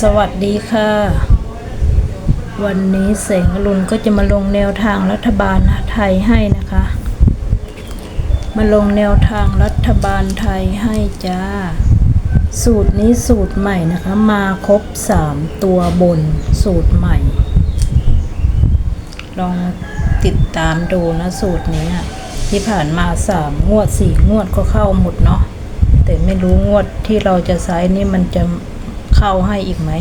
สวัสดีค่ะ วันนี้เสงอรุณก็จะมาลงแนวทางรัฐบาลไทยให้นะคะ มาลงแนวทางรัฐบาลไทยให้จ้า สูตรนี้สูตรใหม่นะคะ มาครบสามตัวบนสูตรใหม่ ลองติดตามดูนะสูตรนี้ที่ผ่านมาสามงวดสี่งวดก็เข้าหมดเนาะแต่ไม่รู้งวดที่เราจะใช้นี่มันจะ เข้าให้อีกไหม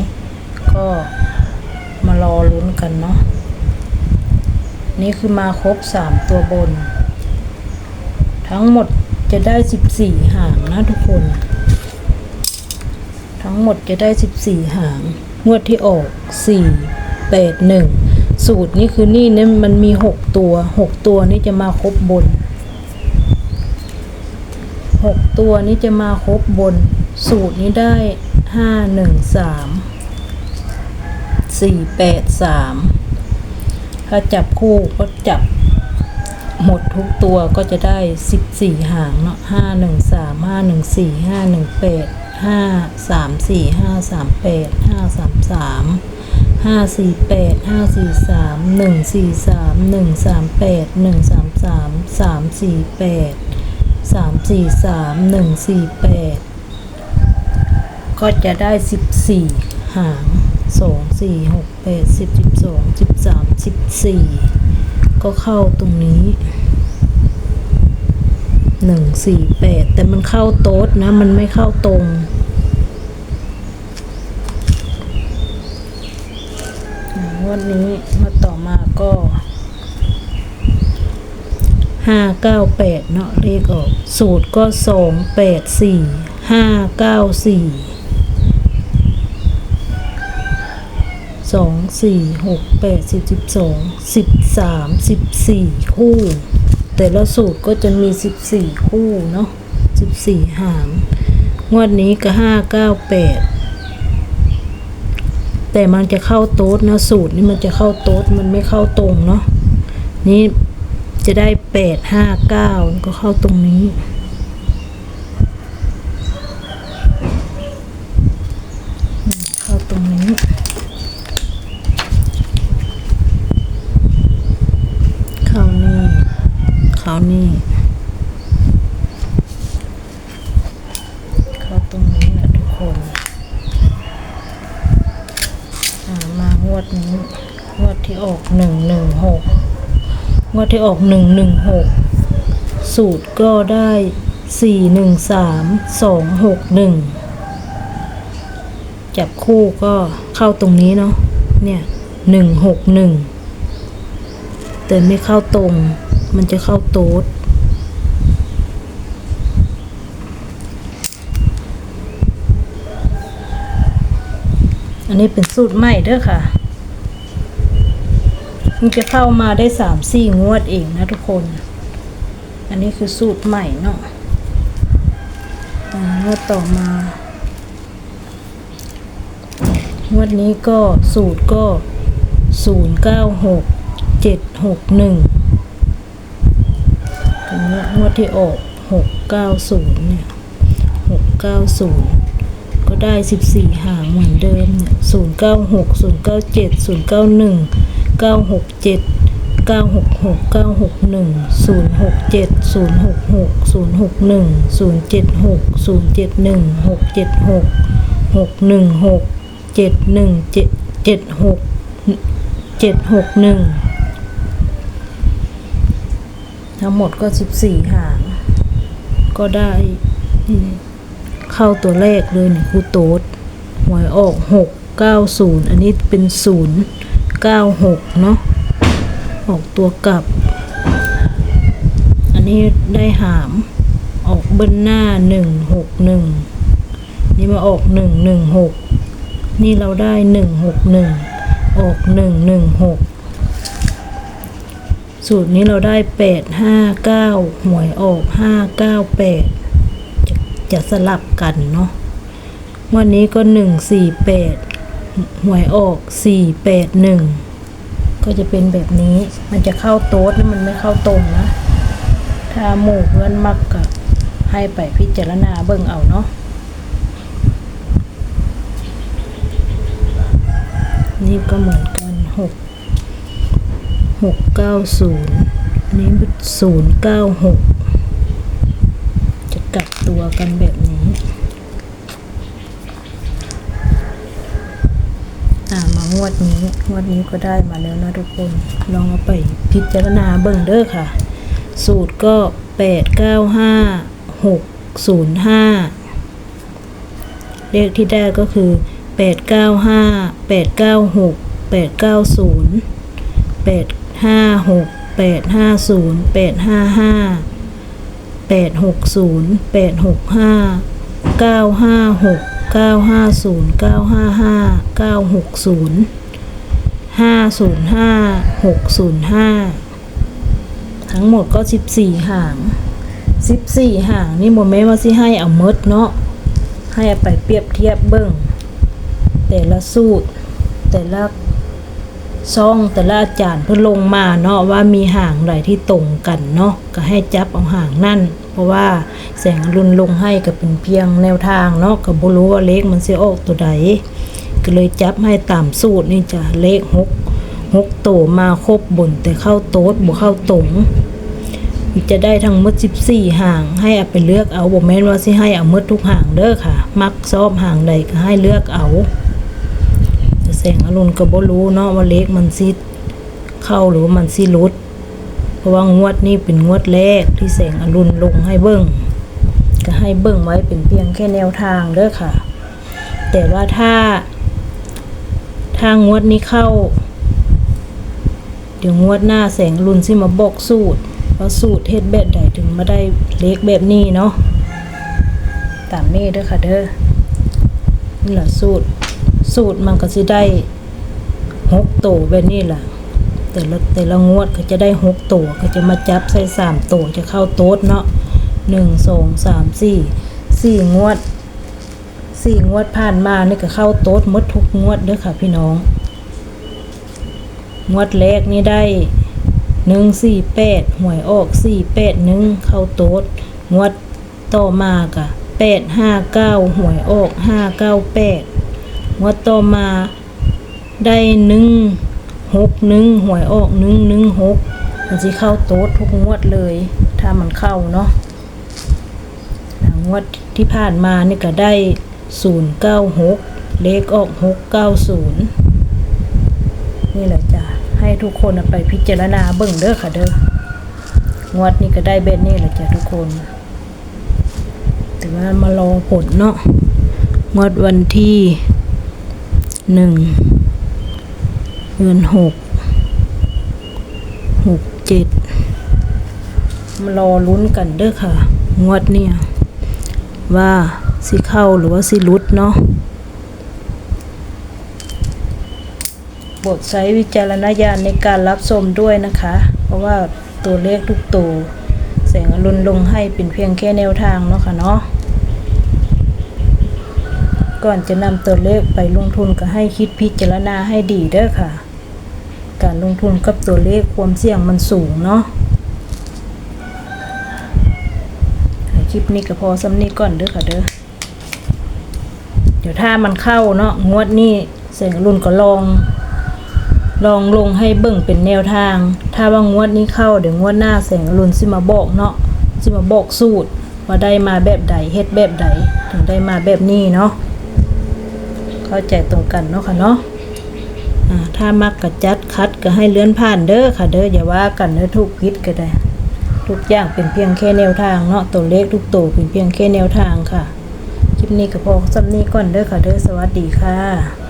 ก็มารอลุ้นกันเนาะนี่คือมาครบสามตัวบน ทั้งหมดจะได้สิบสี่หางนะทุกคน ทั้งหมดจะได้สิบสี่หาง งวดที่ออกสี่แปดหนึ่งสูตรนี้คือนี่เนี่ยมันมีหกตัวหกตัวนี้จะมาครบบนหกตัวนี้จะมาครบบน สูตรนี้ได้ห้าหนึ่งสามสี่แปดสามถ้าจับคู่ก็จับหมดทุกตัวก็จะได้สิบสี่หางเนาะห้าหนึ่งสามห้าหนึ่งสี่ห้าหนึ่งแปดห้าสามสี่ห้าสามแปดห้าสามสามห้าสี่แปดห้าสี่สามหนึ่งสี่สามหนึ่งสามแปดหนึ่งสามสามสามสี่แปดสามสี่สามหนึ่งสี่แปด ก็จะได้สิบสี่หางสองสี่หกแปดสิบสิบสองสิบสามสิบสี่ก็เข้าตรงนี้หนึ่งสี่แปดแต่มันเข้าโต๊ดนะ มันไม่เข้าตรงอ่างวดนี้มาต่อมาก็ห้าเก้าแปดเนาะเลขออก สูตรก็สองแปดสี่ห้าเก้าสี่ สองสี่หกแปดสิบสิบสองสิบสามสิบสี่คู่ แต่ละสูตรก็จะมีสิบสี่คู่เนาะสิบสี่หาง งวดนี้ก็ห้าเก้าแปดแต่มันจะเข้าโต๊ดนะสูตรนี่มันจะเข้าโต๊ดมันไม่เข้าตรงเนาะนี่จะได้แปดห้าเก้าก็เข้าตรงนี้ เข้าตรงนี้ เข้านี่ เขานี่เข้าตรงนี้นะทุกคนมางวดนี้งวดที่ออกหนึ่งหนึ่งหกงวดที่ออกหนึ่งหนึ่งหกสูตรก็ได้สี่หนึ่งสามสองหกหนึ่งจับคู่ก็เข้าตรงนี้เนาะเนี่ยหนึ่งหกหนึ่งแต่ไม่เข้าตรง มันจะเข้าโต๊ดอันนี้เป็นสูตรใหม่เด้อค่ะ มันจะเข้ามาได้สามสี่งวดเองนะทุกคน อันนี้คือสูตรใหม่เนาะงวดต่อมางวดนี้ก็สูตรก็ศูนย์เก้าหกเจ็ดหกหนึ่ง งถึงงวดที่ออกหกเก้าศูนย์เนี่ยหกเก้าศูนย์ก็ได้สิบสี่หางเหมือนเดิมเนี่ยศูนย์เก้าหกศูนย์เก้าเจ็ดศูนย์เก้าหนึ่งเก้าหกเจ็ดเก้าหกหกเก้าหกหนึ่งศูนย์หกเจ็ดศูนย์หกหกศูนย์หกหนึ่งศูนย์เจ็ดหกศูนย์เจ็ดหนึ่งหกเจ็ดหกหกหนึ่งหกเจ็ดหนึ่งเจ็ดเจ็ดหกเจ็ดหกหนึ่ง ทั้งหมดก็สิบสี่หาง ก็ได้เข้าตัวแรกเลยนี่คูโต๊ดหวยออกหกเก้าศูนย์อันนี้เป็นศูนย์เก้าหกเนาะออกตัวกลับ อันนี้ได้หาม ออกเบิ้ลหน้าหนึ่งหกหนึ่งนี่มาออกหนึ่งหนึ่งหกนี่เราได้หนึ่งหกหนึ่งออกหนึ่งหนึ่งหก สูตรนี้เราได้แปดห้าเก้าหวยออกห้าเก้าแปดจะจะสลับกันเนาะวันนี้ก็หนึ่งสี่แปดหวยออกสี่แปดหนึ่งก็จะเป็นแบบนี้มันจะเข้าโต๊ดแล้วมันไม่เข้าตรงนะ ถ้าหมู่เพื่อนมักกับให้ไปพิจารณาเบิ่งเอาเนาะนี่ก็เหมือนกันหก หกเก้าศูนย์นี้ศูนย์เก้าหกจะกลับตัวกันแบบนี้่ามางวดนี้งวดนี้ก็ได้มาแล้วนะทุกคน ลองเอาไปพิจารณาเบิ่งเด้อค่ะ สูตรก็แปดเก้าห้าหกศูนย์ห้าเลขที่ได้ก็คือแปดเก้าห้าแปดเก้าหกแปดเก้าศูนย์แปด ห้าหกแปดห้าศูนย์แปดห้าห้าแปดหกศูนย์แปดหกห้าเก้าห้าหกเก้าห้าศูนย์เก้าห้าห้าเก้าหกศูนย์ห้าศูนย์ห้าหกศูนย์ห้าทั้งหมดก็สิบสี่หางสิบสี่หางนี่โมเมนต์ว่าสิให้เอาเมดเนาะให้อาไปเปรียบเทียบเบิ่งแต่ละสูตรแต่ละ ซ่องแต่ละอาจารย์เพื่อลงมาเนาะว่ามีห่างใดที่ตรงกันเนาะก็ให้จับเอาห่างนั่น เพราะว่าแสงอรุนลงให้ก็เป็นเพียงแนวทางเนาะก็บ่รู้ว่าเลขมันสิออกตัวใดก็เลยจับให้ตามสูตรนี่จ้ะเลขหกหกโตมาครบบนแต่เข้าโต๊ดบ่เข้าตรงจะได้ทั้งหมด14ห่าง ให้เอาไปเลือกเอาบ่แม่นว่าสิให้เอาหมดทุกห่างเด้อค่ะ มักชอบห่างใดก็ให้เลือกเอา แสงอรุณก็บ่รู้เนาะว่าเลขมันสิเข้าหรือว่ามันสิลุด เพราะว่างวดนี้เป็นงวดแรกที่แสงอรุณลงให้เบิ่งก็ให้เบิ่งไว้เป็นเพียงแค่แนวทางเด้อค่ะ แต่ว่าถ้าถ้างวดนี้เข้า เดี๋ยวงวดหน้าแสงอรุณสิมาบอกสูตรว่าสูตรเฮ็ดแบบใดถึงมาได้เลขแบบนี้เนาะตามนี้เด้อค่ะเด้อนี่แหละสูตร สูตรมันก็สิได้หกตัวแบบนี้ล่ะแต่ละแต่ละงวดก็จะได้หกตัวก็จะมาจับใส่สามตัวจะเข้าโต๊ดเนาะหนึ่งสองสามสี่สี่งวดสี่งวดผ่านมานี่ก็เข้าโต๊ดหมดทุกงวดเด้อค่ะพี่น้อง งวดแรกนี่ได้หนึ่งสี่แปดหวยออกสี่แปดหนึ่งเข้าโต๊ดงวดต่อมากะแปดห้าเก้าหวยออกห้าเก้าแปด งวดต่อมาได้หนึ่งหกหนึ่งหวยออกหนึ่งหนึ่งหกมันจะเข้าโต๊ดทุกงวดเลย ถ้ามันเข้าเนาะงวดที่ผ่านมานี่ก็ได้ศูนย์เก้าหกเลขออกหกเก้าศูนย์นี่แหละจ้ะ ให้ทุกคนไปพิจารณาเบิ่งเด้อค่ะเด้องวดนี้ก็ได้เบ็ดนี่แหละจ้ะทุกคนแต่ว่ามารอผลเนาะงวดวันที่ หนึ่งเดือนหกหกเจ็ดมารอลุ้นกันเด้อค่ะ งวดเนี่ย ว่าสิเข้าหรือว่าสิลุดเนาะบทใช้วิจารณญาณในการรับชมด้วยนะคะ เพราะว่าตัวเลขทุกตัวแสงอรุณลงให้เป็นเพียงแค่แนวทางเนาะค่ะเนาะ ก่อนจะนำตัวเลขไปลงทุนก็ให้คิดพิจารณาให้ดีเด้อค่ะ การลงทุนกับตัวเลขความเสี่ยงมันสูงเนาะคลิปนี้ก็พอสำนี้ก่อนเด้อค่ะเด้อเดี๋ยวถ้ามันเข้าเนาะงวดนี้แสงรุ่นก็ลอง ลองลงให้เบิ่งเป็นแนวทาง ถ้าว่างวดนี้เข้าเดี๋ยวงวดหน้าแสงรุ่นสิมาบอกเนาะสิมาบอกสูตรว่าได้มาแบบใดเฮ็ดแบบใดถึงได้มาแบบนี้เนาะ เข้าใจตรงกันเนาะค่ะเนาะถ้ามักกะจัดคัดก็ให้เลื่อนผ่านเด้อค่ะเด้ออย่าว่ากันเด้อทุกพิษก็ได้ ทุกอย่างเป็นเพียงแค่แนวทางเนาะตัวเลขทุกตัวเป็นเพียงแค่แนวทางค่ะ คลิปนี้ก็พอสำนี้ก่อนเด้อค่ะเด้อสวัสดีค่ะ